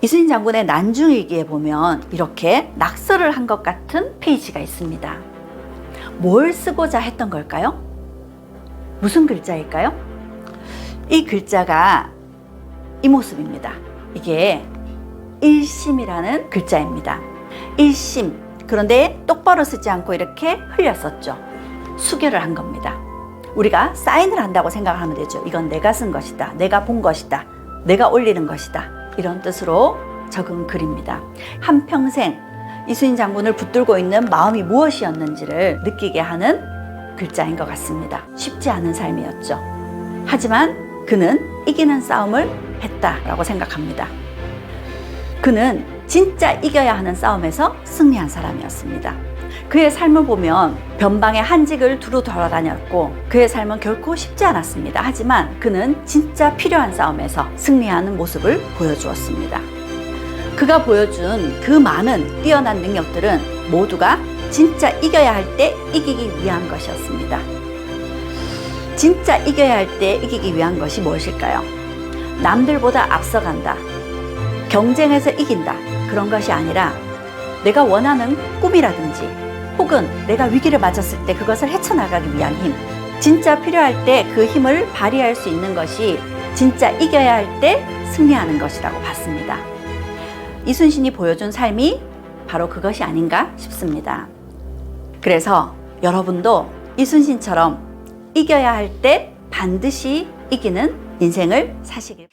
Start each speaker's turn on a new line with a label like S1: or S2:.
S1: 이순신 장군의 난중일기에 보면 이렇게 낙서를 한 것 같은 페이지가 있습니다. 뭘 쓰고자 했던 걸까요? 무슨 글자일까요? 이 글자가 이 모습입니다. 이게 일심이라는 글자입니다. 일심. 그런데 똑바로 쓰지 않고 이렇게 흘렸었죠. 수결을 한 겁니다. 우리가 사인을 한다고 생각하면 되죠. 이건 내가 쓴 것이다. 내가 본 것이다. 내가 올리는 것이다. 이런 뜻으로 적은 글입니다. 한평생 이순신 장군을 붙들고 있는 마음이 무엇이었는지를 느끼게 하는 글자인 것 같습니다. 쉽지 않은 삶이었죠. 하지만 그는 이기는 싸움을 했다라고 생각합니다. 그는 진짜 이겨야 하는 싸움에서 승리한 사람이었습니다. 그의 삶을 보면 변방의 한직을 두루 돌아다녔고 그의 삶은 결코 쉽지 않았습니다. 하지만 그는 진짜 필요한 싸움에서 승리하는 모습을 보여주었습니다. 그가 보여준 그 많은 뛰어난 능력들은 모두가 진짜 이겨야 할 때 이기기 위한 것이었습니다. 진짜 이겨야 할 때 이기기 위한 것이 무엇일까요? 남들보다 앞서간다. 경쟁에서 이긴다. 그런 것이 아니라 내가 원하는 꿈이라든지 혹은 내가 위기를 맞았을 때 그것을 헤쳐나가기 위한 힘. 진짜 필요할 때 그 힘을 발휘할 수 있는 것이 진짜 이겨야 할 때 승리하는 것이라고 봤습니다. 이순신이 보여준 삶이 바로 그것이 아닌가 싶습니다. 그래서 여러분도 이순신처럼 이겨야 할 때 반드시 이기는 인생을 사시길.